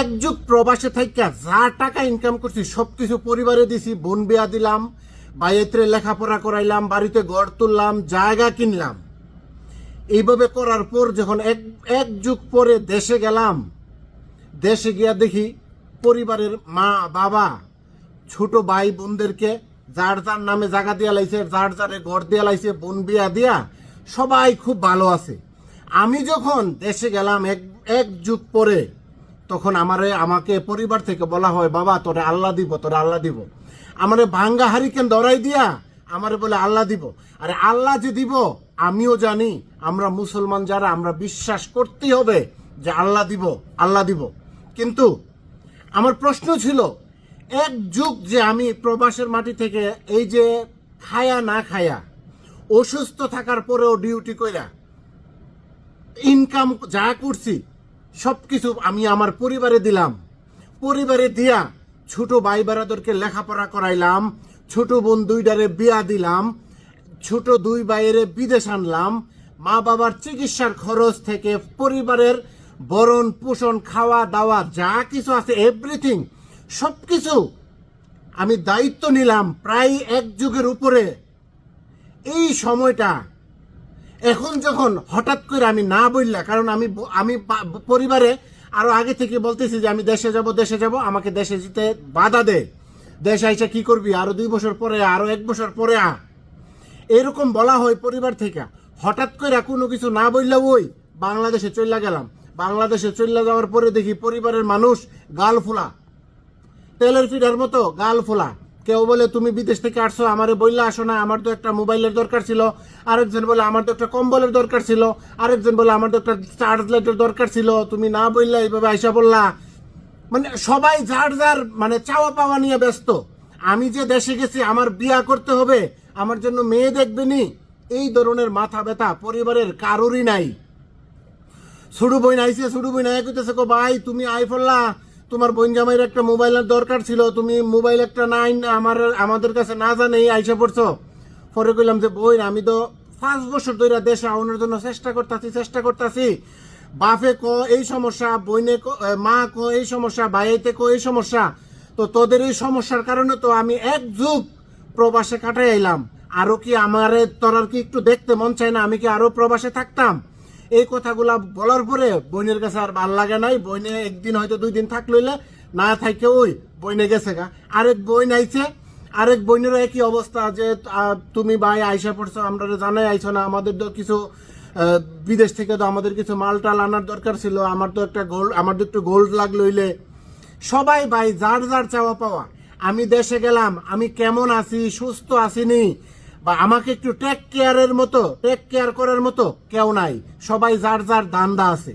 এক যুগ প্রবাসে থাইকা যা টাকা ইনকাম করছি সব কিছু পরিবারে দিছি, বোন বিয়া দিলাম বাইত্রে লেখাপড়া করাইলাম, বাড়িতে গড় তুললাম, জায়গা কিনলাম। এইভাবে করার পর যখন এক এক যুগ পরে দেশে গেলাম, দেশে গিয়া দেখি পরিবারের মা, বাবা, ছোট ভাই বোনদেরকে যার যার নামে জায়গা দিয়া লাইছে, যার যারে ঘর দিয়া লাইছে, বোন বিয়া দিয়া সবাই খুব ভালো আছে। আমি যখন দেশে গেলাম, এক এক যুগ পরে তখন আমারে, আমাকে পরিবার থেকে বলা হয়, বাবা, তোরে আল্লাহ দিব, তোরে আল্লাহ দিব। আমারে ভাঙ্গা হারিকেন দরাই দিয়া আমারে বলে, আল্লাহ দিব। আরে আল্লাহ যে দিব, আমিও জানি, আমরা মুসলমান যারা, আমরা বিশ্বাস করতেই হবে যে আল্লাহ দিব আল্লাহ দিব। কিন্তু আমার প্রশ্ন ছিল, এক যুগ যে আমি প্রবাসের মাটি থেকে এই যে খায়া না খায়া, অসুস্থ থাকার পরেও ডিউটি কইরা ইনকাম যা করছি সব কিছু আমি আমার পরিবারে দিলাম। পরিবারে দিয়া ছোট ভাই বেড়াদেরকে লেখাপড়া করাইলাম, ছোট বোন দুইটারে বিয়া দিলাম, ছোট দুই ভাইয়েরে বিদেশ আনলাম, মা বাবার চিকিৎসার খরচ থেকে পরিবারের বরণ পোষণ, খাওয়া দাওয়া, যা কিছু আছে এভরিথিং সব কিছু আমি দায়িত্ব নিলাম প্রায় এক যুগের উপরে। এই সময়টা এখন যখন হঠাৎ করে আমি না বললা, কারণ আমি আমি পরিবারে আরও আগে থেকে বলতেছি যে আমি দেশে যাব দেশে যাব, আমাকে দেশে যেতে বাধা দে। দেশে আইসা কি করবি? আরও দুই বছর পরে আরও এক বছর পরে আ। এরকম বলা হয় পরিবার থেকে। হঠাৎ করে কোনো কিছু না বললে ওই, বাংলাদেশে চলে গেলাম। বাংলাদেশে চলে যাওয়ার পরে দেখি পরিবারের মানুষ গাল ফোলা। তেলের ফিডার মতো গাল ফোলা। কেউ বলে, তুমি বিদেশ থেকে আসছো, আমারে বললে আসো না, আমার তো একটা মোবাইলের দরকার ছিল। আরেকজন বলে, আমার তো একটা কম্বলের দরকার ছিল। আরেকজন বলে, আমার তো একটা চার্জ লাইটের দরকার ছিল, তুমি না বললে এইভাবে আইসা বললা মানে সবাই যার যার মানে চাওয়া পাওয়া নিয়ে ব্যস্ত। আমি যে দেশে গেছি, আমার বিয়া করতে হবে, আমার জন্য মেয়ে দেখবেনি এই ধরনের মাথা ব্যথা পরিবারের কারোরই নাই। ছোট বই আইসে ছোট বই নাই কইতেছে, কো ভাই, তুমি আই ফেললা তোমার বোন জামাইয়ের একটা মোবাইলের দরকার ছিল। তুমি মোবাইল একটা নাই আমার, আমাদের কাছে না জানে আইসা পড়ছো। পরে কইলাম যে, বোন, আমি তো পাঁচ বছর ধরে দেশে আউনের জন্য চেষ্টা করতেছি চেষ্টা করতেছি। বাপে ক, এই সমস্যা, বইনে মা ক, এই সমস্যা ভাইতে ক, এই সমস্যা। তো তোদের এই সমস্যার কারণে তো আমি এক যুগ প্রবাসে কাটাই আইলাম। আরও কি আমারে তোরার কি একটু দেখতে মন চায় না? আমি কি আরও প্রবাসে থাকতাম? এই কথাগুলা বলার পরে বইনের কাছে আর ভালো লাগে নাই। বইনে একদিন হয়তো দুই দিন থাক লইলে, না থাকে ওই বইনে গেছে গা। আরেক বই নাইছে আরেক বইনেরও একই অবস্থা যে তুমি ভাই আইসা পড়ছো আমরা জানাই আইছো না, আমাদের তো কিছু বিদেশ থেকে তো আমাদের কিছু মাল টাল আনার দরকার ছিল, আমার তো একটা গোল্ড আমার তো একটু গোল্ড লাগ লইলে সবাই ভাই, যার যার চাওয়া পাওয়া। আমি দেশে গেলাম, আমি কেমন আছি, সুস্থ আছিনি বা আমাকে একটু টেক কেয়ারের মতো টেক কেয়ার করার মতো কেউ নাই। সবাই যার যার দান্দা আছে।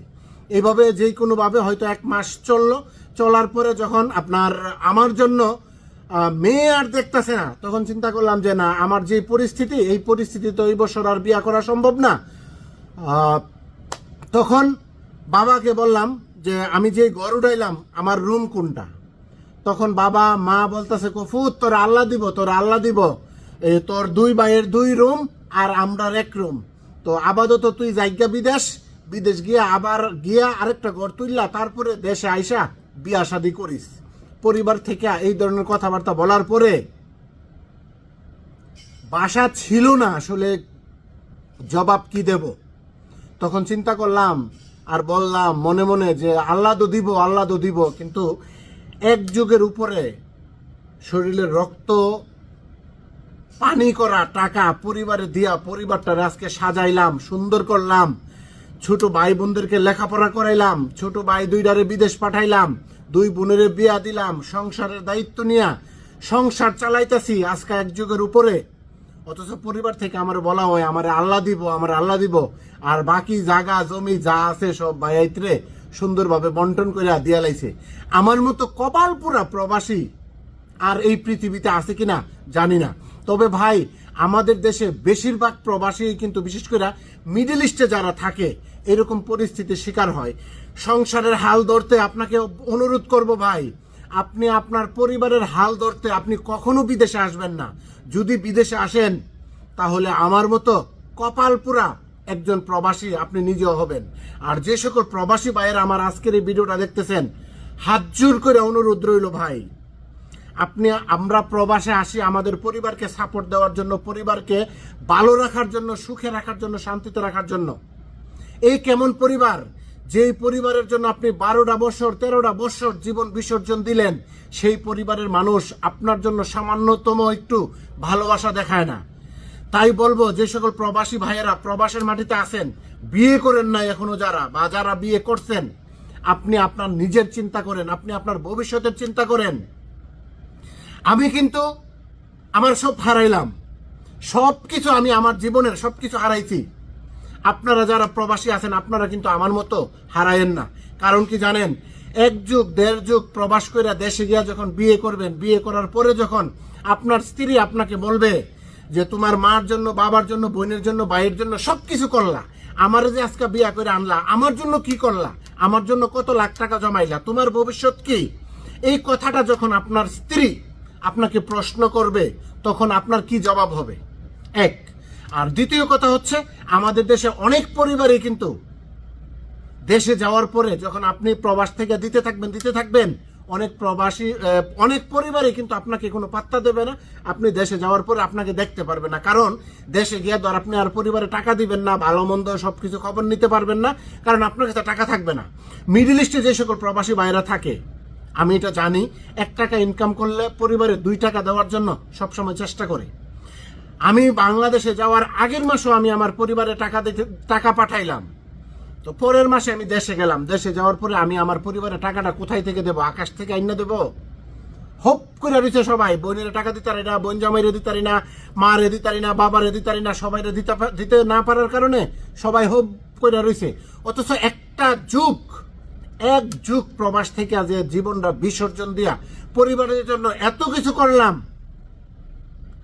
এইভাবে যে কোনো ভাবে হয়তো এক মাস চলল। চলার পরে যখন আপনার আমার জন্য মেয়ে আর দেখতেছে না, তখন চিন্তা করলাম যে না, আমার যে পরিস্থিতি, এই পরিস্থিতি তো এই বছর আর বিয়া করা সম্ভব না। তখন বাবাকে বললাম যে, আমি যে ঘর উঠাইলাম, আমার রুম কোনটা? তখন বাবা, মা বলতেছে, কফু, তোর আল্লাহ দিব, তোর আল্লাহ দিব। তোর দুই ভাইয়ের দুই রুম আর আমরার এক রুম। তো আপাতত তুই জায়গা বিদেশ বিদেশ গিয়া আবার গিয়া আরেকটা ঘর তুললা তারপরে দেশে আইসা বিয়া শাদি করিস। পরিবার থেকে এই ধরনের কথাবার্তা বলার পরে বাসা ছিল না আসলে জবাব কি দেব? তখন চিন্তা করলাম আর বললাম মনে মনে যে আল্লাহ তো দিব, আল্লাহ তো দিব, কিন্তু এক যুগের উপরে শরীরের রক্ত পানি করা টাকা পরিবারে দিয়া পরিবারটা আজকে সাজাইলাম, সুন্দর করলাম। ছোট ভাই বোনদেরকে লেখাপড়া করাইলাম, ছোট ভাই দুইটারে বিদেশ পাঠাইলাম, দুই বোনের বিয়া দিলাম, সংসারের দায়িত্ব নিয়া সংসার চালাইতেছি আজকে এক যুগের উপরে। অথচ পরিবার থেকে আমার বলা হয়, আমার আল্লাহ দিব, আমার আল্লাহ দিব। আর বাকি জায়গা, জমি যা আছে সব ভাইয়াইত্রে সুন্দরভাবে বন্টন করে দিয়া লাইছে। আমার মতো কপাল পুরা প্রবাসী আর এই পৃথিবীতে আছে কিনা জানি না। তবে ভাই, আমাদের দেশে বেশিরভাগ প্রবাসী কিন্তু বিশেষ করে মিডল ইস্টে যারা থাকে, এরকম পরিস্থিতির শিকার হয়। সংসারের হাল ধরতে আপনাকে অনুরোধ করব ভাই, আপনি আপনার পরিবারের হাল ধরতে আপনি কখনো বিদেশে আসবেন না। যদি বিদেশে আসেন, তাহলে আমার মতো কপালপুরা একজন প্রবাসী আপনি নিজেও হবেন। আর যে সকল প্রবাসী ভাইয়েরা আমার আজকের এই ভিডিওটা দেখতেছেন, হাত জোর করে অনুরোধ রইল ভাই। আপনি, আমরা প্রবাসে আসি, আমাদের পরিবারকে সাপোর্ট দেওয়ার জন্য, পরিবারকে ভালো রাখার জন্য, সুখে রাখার জন্য, শান্তিতে রাখার জন্য। এই কেমন পরিবার? যেই পরিবারের জন্য আপনি বারোটা বছর, তেরোটা বছর জীবন বিসর্জন দিলেন, সেই পরিবারের মানুষ আপনার জন্য সামান্যতম একটু ভালোবাসা দেখায় না। তাই বলব, যে সকল প্রবাসী ভাইয়েরা প্রবাসের মাটিতে আছেন, বিয়ে করেন না এখনও যারা, বা যারা বিয়ে করছেন, আপনি আপনার নিজের চিন্তা করেন, আপনি আপনার ভবিষ্যতের চিন্তা করেন। আমি কিন্তু আমার সব হারাইলাম। সব কিছু আমি আমার জীবনের সব কিছু হারাইছি। আপনারা যারা প্রবাসী আছেন, আপনারা কিন্তু আমার মতো হারায়েন না। কারণ কি জানেন? এক যুগ, দেড় যুগ প্রবাস করে দেশে গিয়া যখন বিয়ে করবেন, বিয়ে করার পরে যখন আপনার স্ত্রী আপনাকে বলবে যে তোমার মার জন্য, বাবার জন্য, বোনের জন্য, ভাইয়ের জন্য সব কিছু করলা। আমার যে আজকে বিয়া করে আনলা, আমার জন্য কি করলা? আমার জন্য কত লাখ টাকা জমাইলা? তোমার ভবিষ্যৎ কি? এই কথাটা যখন আপনার স্ত্রী আপনাকে প্রশ্ন করবে, তখন আপনার কি জবাব হবে? এক। আর দ্বিতীয় কথা হচ্ছে, আমাদের দেশে অনেক পরিবারই কিন্তু দেশে যাওয়ার পরে যখন আপনি প্রবাস থেকে দিতে থাকবেন দিতে থাকবেন, অনেক প্রবাসী অনেক পরিবারই কিন্তু আপনাকে কোনো পাত্তা দেবে না। আপনি দেশে যাওয়ার পরে আপনাকে দেখতে পারবে না। কারণ দেশে গিয়ে ধর আপনি আর পরিবারে টাকা দিবেন না, ভালো মন্দ সব কিছু খবর নিতে পারবেন না, কারণ আপনার কাছে টাকা থাকবে না। মিডিল ইস্টে যে সকল প্রবাসী বাইরা থাকে আমি এটা জানি, এক টাকা ইনকাম করলে পরিবারে দুই টাকা দেওয়ার জন্য সবসময় চেষ্টা করি। আমি বাংলাদেশে যাওয়ার আগের মাসেও আমি আমার পরিবারে টাকা দিতে, টাকা পাঠাইলাম। তো পরের মাসে আমি দেশে গেলাম। দেশে যাওয়ার পরে আমি আমার পরিবারের টাকাটা কোথায় থেকে দেবো, আকাশ থেকে আইনা দেবো? হোপ করে রয়েছে সবাই, বোনের টাকা দিতে পারি না, বোন জামাইরে দিতে পারি না মা রে দিতে পারি না বাবা রে দিতে পারি না সবাই দিতে দিতে না পারার কারণে সবাই হোপ করে রয়েছে অথচ একটা যুগ এক যুগ প্রবাস থেকে আজ জীবনটা বিসর্জন দিয়া পরিবারের জন্য এত কিছু করলাম।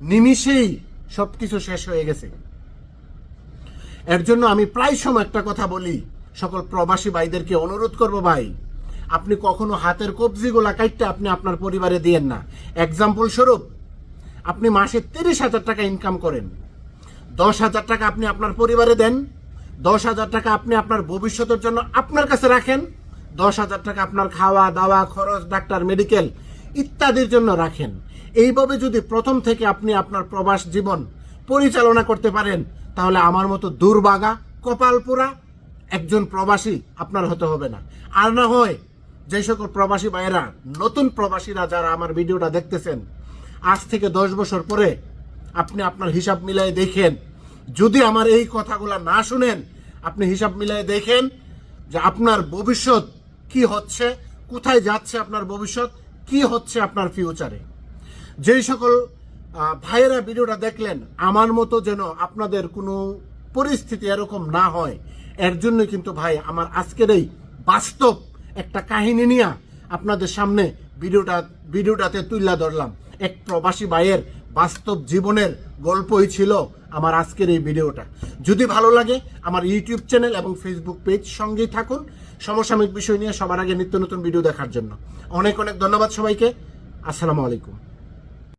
নিমিষেই সবকিছু শেষ হয়ে গেছে। এর জন্য আমি প্রায় সময় একটা কথা বলি। সকল প্রবাসী ভাইদেরকে অনুরোধ করব ভাই, আপনি কখনো হাতের কবজিগুলা কাইটটা আপনি আপনার পরিবারে দিয়েন না। এক্সাম্পল স্বরূপ, আপনি মাসে তিরিশ হাজার টাকা ইনকাম করেন। দশ হাজার টাকা আপনি আপনার পরিবারে দেন। দশ হাজার টাকা আপনি আপনার ভবিষ্যতের জন্য আপনার কাছে রাখেন। দশ হাজার টাকা আপনার খাওয়া, দাওয়া, খরচ, ডাক্তার, মেডিকেল ইত্যাদির জন্য রাখেন। এইভাবে যদি প্রথম থেকে আপনি আপনার প্রবাস জীবন পরিচালনা করতে পারেন, তাহলে আমার মতো দুর্বাগা, কপালপুরা একজন প্রবাসী আপনার হতে হবে না। আর না হয় যে সকল প্রবাসী ভাইয়েরা, নতুন প্রবাসীরা যারা আমার ভিডিওটা দেখতেছেন, আজ থেকে দশ বছর পরে আপনি আপনার হিসাব মিলাই দেখেন। যদি আমার এই কথাগুলো না শুনেন, আপনি হিসাব মিলাই দেখেন যে আপনার ভবিষ্যৎ কি হচ্ছে, কোথায় যাচ্ছে আপনার ভবিষ্যৎ, কি হচ্ছে আপনার ফিউচারে যেই সকল ভাইয়েরা ভিডিওটা দেখলেন, আমার মতো যেন আপনাদের কোনো পরিস্থিতি এরকম না হয়, এর জন্য কিন্তু ভাই আমার আজকের এই বাস্তব একটা কাহিনী নিয়ে আপনাদের সামনে ভিডিওটা, ভিডিওটাতে তুলে ধরলাম। এক প্রবাসী ভাইয়ের বাস্তব জীবনের গল্পই ছিল আমার আজকের এই ভিডিওটা। যদি ভালো লাগে, আমার ইউটিউব চ্যানেল এবং ফেসবুক পেজ সঙ্গেই থাকুন। সমসাময়িক বিষয় নিয়ে সবার আগে নিত্য নতুন ভিডিও দেখার জন্য। অনেক অনেক ধন্যবাদ সবাইকে। আসসালামু আলাইকুম।